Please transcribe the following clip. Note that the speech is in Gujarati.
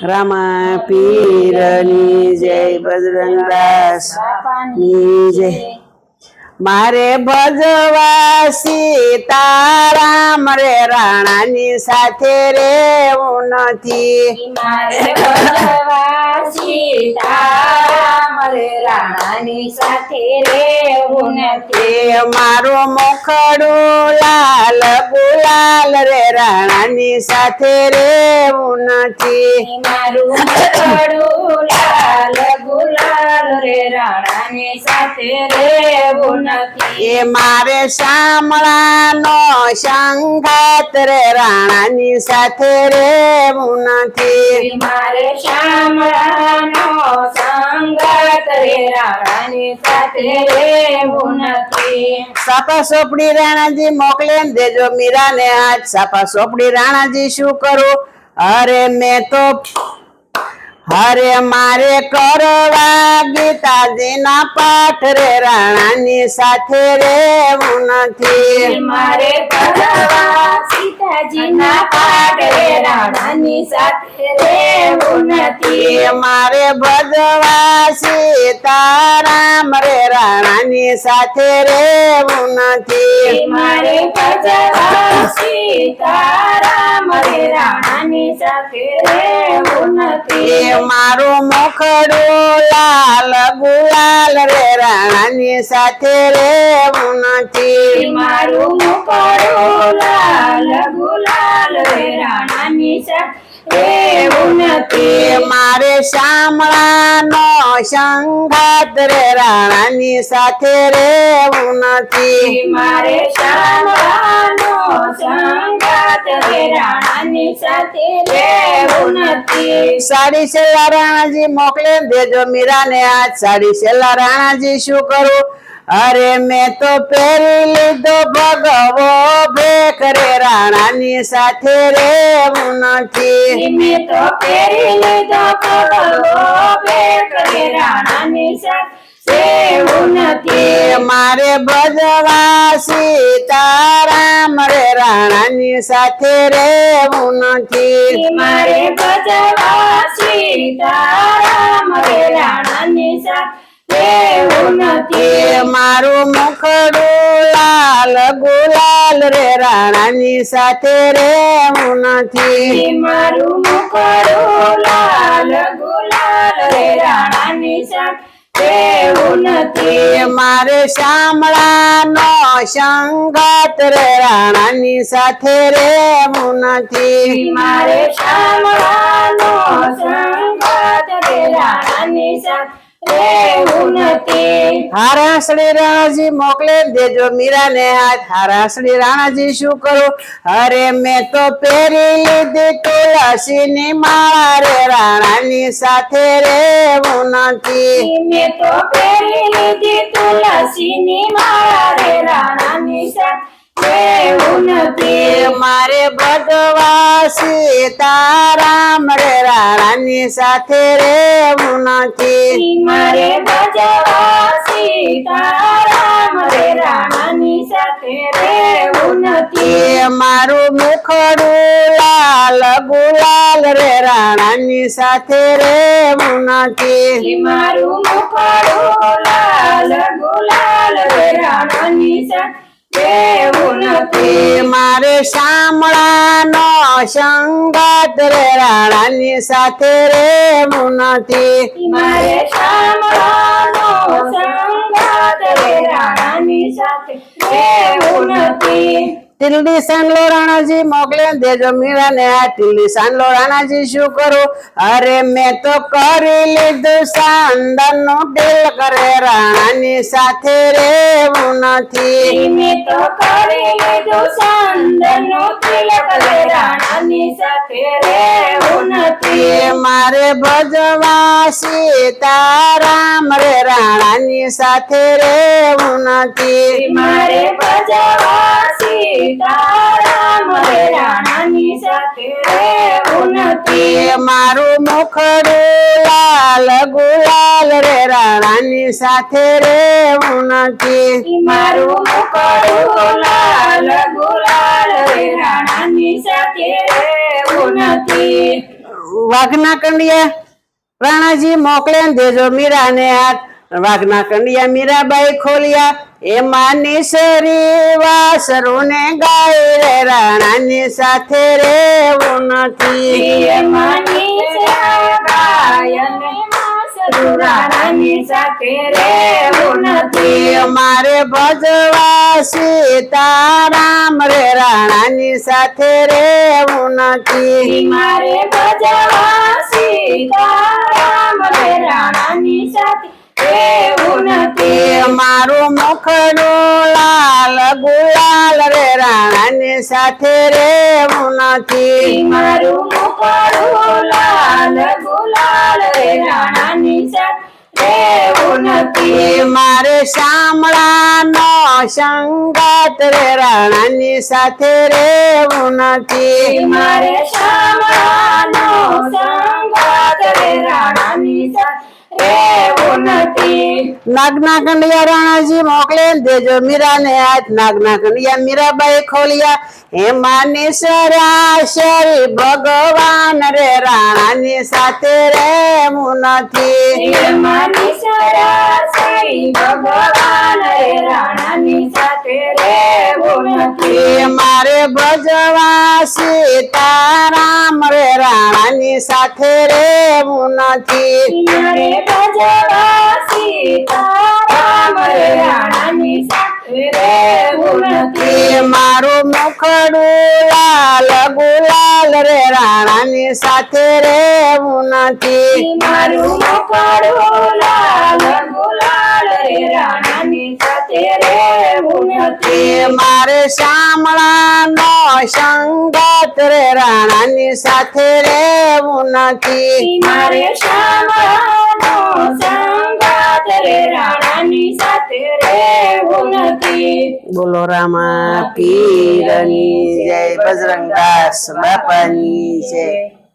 રામા પીરની જય બજરંગદાસ જય. મારે ભજવા સીતારામ રે રાણાની સાથે રેવું નથી રાણાની સાથે રહેવું નથી. મારું મુખડું લાલ ગુલાલ રે રાણાની સાથે રેવું નથી. મારું મોખડું લાલ ગુલાલ રે રાણાની સાથે રહેવું નથી. એ મારે શામળાનો સંઘાત રે રાણાની સાથે રેવું નથી. મારે શામળાનો સંગાત રે રાણાની સાથે રહેવું નથી. સાપા સોપડી રાણાજી મોકલે ને દેજો મીરાને આજ. સાપા સોપડી રાણાજી શું કરું? અરે મેં તો અરે મારે કરવા ગીતાજીના પાઠ રે રાણાની સાથે રેવું નથી. મારે કરવા સીતાજીના પાઠ રે રાણાની સાથે રેવું નથી. મારે ભજવા સીતારામ રે રાણાની સાથે રેવું નથી. મારે ભજવા સીતારામ રે રાણાની સાથે રેવું નથી. મારું મુખડું લાલ ગુલાલ રે રાણાની સાથે રેવું નથી. મારું મુખડું લાલ ગુલાલ રે રાણાની સાથે નથી મારે શામળાનો સંઘાત રે રાણાની સાથે રેવું નથી મારે શામળાનો સંગાત રે રાણાની સાથે રેવું નથી સાડી છેલ્લા રાણાજી મોકલે દેજો મીરાને આજ સાડી છેલ્લા રાણાજી શું કરું? અરે મેં તો પહેરી લીધો ભગવો ભેખ રે રાણાની સાથે રેવું નથી. મેં તો પહેરી લીધો ભગવો ભેખ રે રાણાની સાથે મારે ભજવા સીતારામ રે રાણાની સાથે રેવું નથી. મારે ભજવા સીતારામ રે રાણાની સાથે મારું મુખડું લાલ ગુલાલ રે રાણાની સાથે રેવું નથી. મારું મુખડું લાલ ગુલાલ રે રાણાની સાથે નથી. મારે શામળાનો સંગાત રે રાણાની સાથે રેવું નથી. મારે શામળાનો સંગત રે રાણાની સાથે નથી હારાસડી રાણાજી મોકલે ને દેજો હાથ. હારાસડી રાણાજી શું કરું? અરે મેં તો પહેરી લીધી તુલસીની માળા રે, રાણાની સાથે રેવું નથી માળા મારે ભગવા સીતારામ રે રાણાની સાથે રેવું નથી. મારે ભજવા સીતારામ રે રાણી સાથે રહેવું નથી. મારું મુખડું લાલ ગુલાલ રે રાણાની સાથે રેવું નથી. મારું મુખડું લાલ રે નથી મારે શામળાનો સંગત રે રાણાની સાથે રેવું નથી મારે શામળાનો સંગાત રે રાણાની સાથે રહેવું નથી ટીલડી સાંડલો રાણાજી મોકલે દેજો દેજો મીરાને આ ટીલડી સાંડલો રાણાજી શું કરું? અરે મેં તો કરી લીધું સાંદનનું ટીલ કરે રાણાની સાથે રેવું નથી. મેં તો કરી લીધું સાંદનો રાણાની સાથે નથી. મારે ભજવા સીતારામ રે રાણાની સાથે રેવું નથી. મારે ભજવા સીતારામ રે મારું મુખડું લાલ ગુલાલ રે રાણાની સાથે રે નથી. મારું મુખડું લાલ ગુલાલ રે રાણાની સાથે નથી. વાઘના કંડિયા રાણાજી મોકલે દેજો મીરાને હાથ. વાઘના કંડિયા મીરાબાઈ ખોલિયા એમાં નિસરી વાસરુને ગાય રે રાણાની સાથે રેવું નથી. માની રાણાની સાથે રેવું નથી. મારે ભજવા સીતારામ રે રાણાની સાથે રેવું નથી. મારે ભજવા સીતારામ રે રાણાની સાથે રેવું નથી. મારું મુખનું લાલ ગુલાલ રે રાણાની સાથે રેવું નથી. મારું મુખનું લાલ ગુલાલ રે રાણાની સાથે રેવું નથી. મારે શામળાનો સંગાત રે રાણાની સાથે રેવું નથી. મારે શ્યામળાનો સંગાત રે રાણાની સાથે નાગના કંડિયા રાણાજી મોકલે ને દેજો મીરાને હાથ નાગના કંડિયા મીરાબાઈ ખોલિયા. ભગવાન રે રાણાની સાથે રેવું નથી. માની સરાસરી ભગવાન રે રાણાની સાથે રે હું નથી મારે ભજવા સીતારામ રે રાણાની સાથે રેવું નથી. મારું મુખડું લાલ ગુલાલ રે રાણાની સાથે રેવું નથી. મારું મુખડું લાલ ગુલાલ રે રાણાની સાથે રેવું નથી. મારે શામળાનો સંગાત રે રાણાની સાથે રહેવું નથી. મારે સંગત રે રાણાની સાથે રહેવું નથી. બોલો રામા પીરની જય. બજરંગ દાસ બાપાની જય.